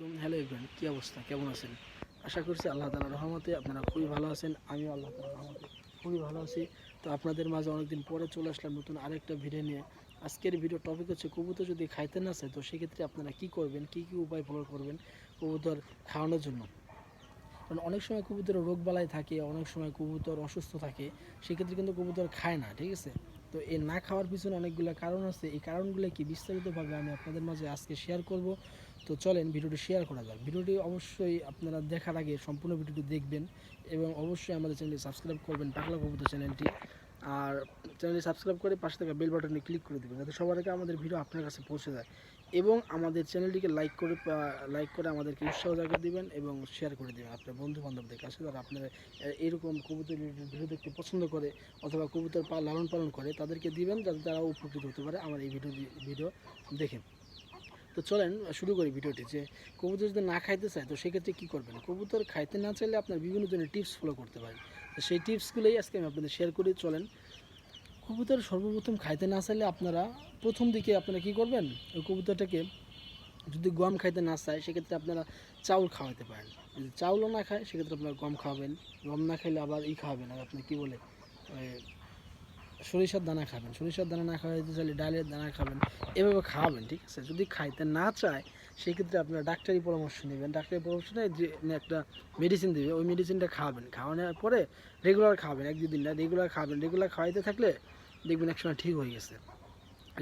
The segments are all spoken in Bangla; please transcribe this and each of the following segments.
আলাইকুম। হ্যালো ইভেন কী অবস্থা? কেমন আছেন? আশা করছি আল্লাহ তালার রহমতে আপনারা খুবই ভালো আছেন, আমিও আল্লাহ তালার রহমতে খুবই ভালো আছি। তো আপনাদের মাঝে অনেকদিন পরে চলে আসলাম নতুন আরেকটা ভিডিও নিয়ে। আজকের ভিডিও টপিক হচ্ছে কবুতর যদি খাইতে না চায়, তো সেক্ষেত্রে আপনারা কি করবেন, কি কি উপায় ফলো করবেন কবুতর খাওয়ানোর জন্য? কারণ অনেক সময় কবুতরের রোগ বালাই থাকে, অনেক সময় কবুতর অসুস্থ থাকে, সেক্ষেত্রে কিন্তু কবুতর খায় না, ঠিক আছে? তো এই না খাওয়ার পিছনে অনেকগুলো কারণ আছে। এই কারণগুলো কি বিস্তারিতভাবে আমি আপনাদের মাঝে আজকে শেয়ার করব। তো চলেন ভিডিওটি শেয়ার করা যাক। ভিডিওটি অবশ্যই আপনারা দেখার আগে সম্পূর্ণ ভিডিওটি দেখবেন এবং অবশ্যই আমাদের চ্যানেলটি সাবস্ক্রাইব করবেন। পাগলা কবুতর চ্যানেলটি আর চ্যানেলটি সাবস্ক্রাইব করে পাশে থাকা বেল বাটনে ক্লিক করে দেবেন, যাতে সবার আগে আমাদের ভিডিও আপনার কাছে পৌঁছে যায়। এবং আমাদের চ্যানেলটিকে লাইক করে লাইক করে আমাদেরকে উৎসাহ জায়গা দিবেন এবং শেয়ার করে দেবেন আপনার বন্ধু বান্ধবদের কাছে, যারা আপনারা এরকম কবুতর ভিডিও দেখতে পছন্দ করে অথবা কবুতর পা লালন পালন করে, তাদেরকে দিবেন যাতে তারা উপকৃত হতে পারে আমার এই ভিডিও ভিডিও দেখে। তো চলেন শুরু করি ভিডিওটি, যে কবুতর যদি না খাইতে চায়, তো সেক্ষেত্রে কী করবেন? কবুতর খাইতে না চাইলে আপনার বিভিন্ন ধরনের টিপস ফলো করতে পারেন। তো সেই টিপসগুলোই আজকে আমি আপনাদের শেয়ার করে, চলেন। কবুতর সর্বপ্রথম খাইতে না চাইলে আপনারা প্রথম দিকে আপনারা কি করবেন? ওই কবুতরটাকে যদি গম খাইতে না চায়, সেক্ষেত্রে আপনারা চাউল খাওয়াতে পারেন। যদি চাউলও না খায়, সেক্ষেত্রে আপনারা গম খাওয়াবেন। গম না খাইলে আবার ই খাওয়াবেন। আর আপনি কী বলে সরিষার দানা খাবেন। সরিষার দানা না খাওয়াইতে চাইলে ডালের দানা খাবেন। এভাবে খাওয়াবেন, ঠিক আছে? যদি খাইতে না চায় সেক্ষেত্রে আপনারা ডাক্তারি পরামর্শ নেবেন। ডাক্তারি পরামর্শ নিয়ে যে একটা মেডিসিন দেবে, ওই মেডিসিনটা খাওয়াবেন খাওয়ানোর পরে রেগুলার খাবেন, এক দুদিন না রেগুলার খাবেন। রেগুলার খাওয়াইতে থাকলে দেখবেন একসময় ঠিক হয়ে গেছে।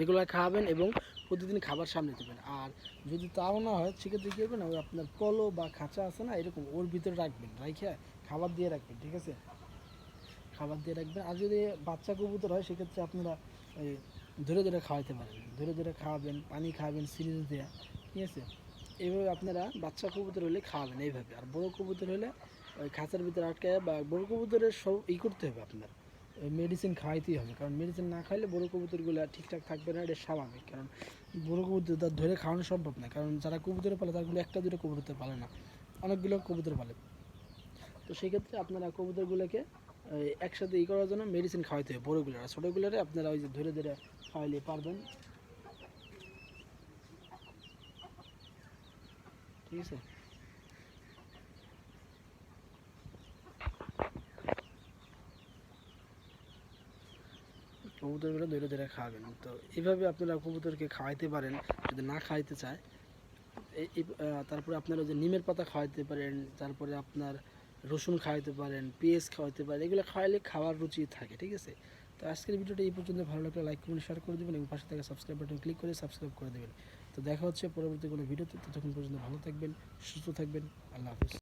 রেগুলার খাওয়াবেন এবং প্রতিদিন খাবার সামনে দেবেন আর যদি তাও না হয়, সেক্ষেত্রে কী করবেন, ওই আপনার কলো বা খাঁচা আছে না, এরকম ওর ভিতরে রাখবেন। রাখে খাবার দিয়ে রাখবেন, ঠিক আছে? খাবার দিয়ে রাখবেন। আর যদি বাচ্চা কবুতর হয়, সেক্ষেত্রে আপনারা ওই ধরে ধরে খাওয়াইতে পারেন। ধরে ধরে খাওয়াবেন, পানি খাওয়াবেন সিরিজ দেওয়া ঠিক আছে? এইভাবে আপনারা বাচ্চা কবুতর হলে খাওয়াবেন এইভাবে। আর বড় কবুতর হলে ওই খাঁচার ভিতরে আটকায় বা বড় কবুতরের সব ই করতে হবে আপনার। মেডিসিন খাওয়াইতেই হবে। কারণ মেডিসিন না খাইলে বড় কবুতরগুলো ঠিকঠাক থাকবে না, এটা স্বাভাবিক। কারণ বড় কবুতর তার ধরে খাওয়ানো সম্ভব না। কারণ যারা কবুতরে পালে তারগুলো একটা দুটো কবুতর পালে না। অনেকগুলো কবুতর পালে। তো সেই ক্ষেত্রে আপনারা কবুতরগুলোকে একসাথে ই করার জন্য মেডিসিন খাওয়াইতে হবে বড়োগুলো আর ছোটোগুলোরে আপনারা ওই যে ধরে ধরে খাওয়াইলে পারবেন। ঠিক আছে কবুতরগুলো ধরে ধরে খাওয়াবেন। তো এইভাবে আপনারা কবুতরকে খাওয়াইতে পারেন, যদি না খাওয়াইতে চায়। তারপরে আপনারা যে নিমের পাতা খাওয়াইতে পারেন, তারপরে আপনার রসুন খাওয়াইতে পারেন, পেঁয়াজ খাওয়াইতে পারেন, এগুলো খাওয়াইলে খাওয়ার রুচি থাকে, ঠিক আছে? তো আজকের ভিডিওটা এই পর্যন্ত। ভালো লাগলে লাইক কমেন্ট শেয়ার করে দেবেন এবং পাশে থাকা সাবস্ক্রাইব বাটন ক্লিক করে সাবস্ক্রাইব করে দেবেন। তো দেখা হচ্ছে পরবর্তী কোনো ভিডিওতে। ততক্ষণ পর্যন্ত ভালো থাকবেন সুস্থ থাকবেন। আল্লাহ হাফিজ।